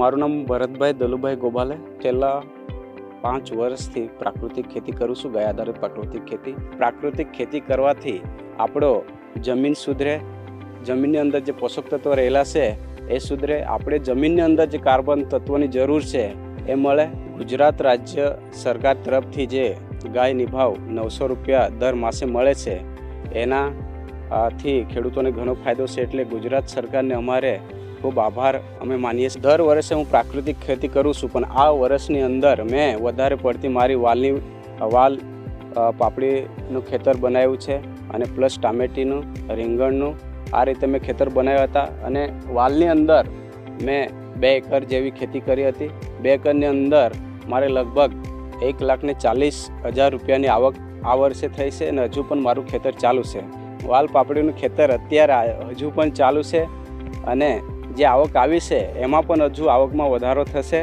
મારું નામ ભરતભાઈ દલુભાઈ ગોભાલે છેલ્લા પાંચ વર્ષથી પ્રાકૃતિક ખેતી કરું છું, ગયા આધારે પ્રાકૃતિક ખેતી. પ્રાકૃતિક ખેતી કરવાથી આપણો જમીન સુધરે, જમીનની અંદર જે પોષક તત્વો રહેલા છે, એ સુધરે આપણે જમીનની અંદર જે કાર્બન તત્વોની જરૂર છે, એ મળે. ગુજરાત રાજ્ય સરકાર તરફથી જે ગાય નિભાવ નવસો રૂપિયા દર માસે મળે છે એના થી ખેડૂતોને ઘણો ફાયદો છે. એટલે ગુજરાત સરકારને અમારે ખૂબ આભાર. અમે માનીએ છીએ. દર વર્ષે હું પ્રાકૃતિક ખેતી કરું છું, પણ આ વર્ષની અંદર મેં વધારે પડતી મારી વાલની વાલ પાપડીનું ખેતર બનાવ્યું છે અને પ્લસ ટામેટીનું, રીંગણનું. આ રીતે મેં ખેતર બનાવ્યા હતા અને વાલની અંદર મેં બે એકર જેવી ખેતી કરી હતી. બે એકરની અંદર મારે લગભગ એક લાખને ચાલીસ હજાર રૂપિયાની આવક આ વર્ષે થઈ છે અને હજુ પણ મારું ખેતર ચાલુ છે. વાલ પાપડીનું ખેતર અત્યારે હજુ પણ ચાલુ છે અને જે આવક આવી છે એમાં પણ હજુ આવકમાં વધારો થશે.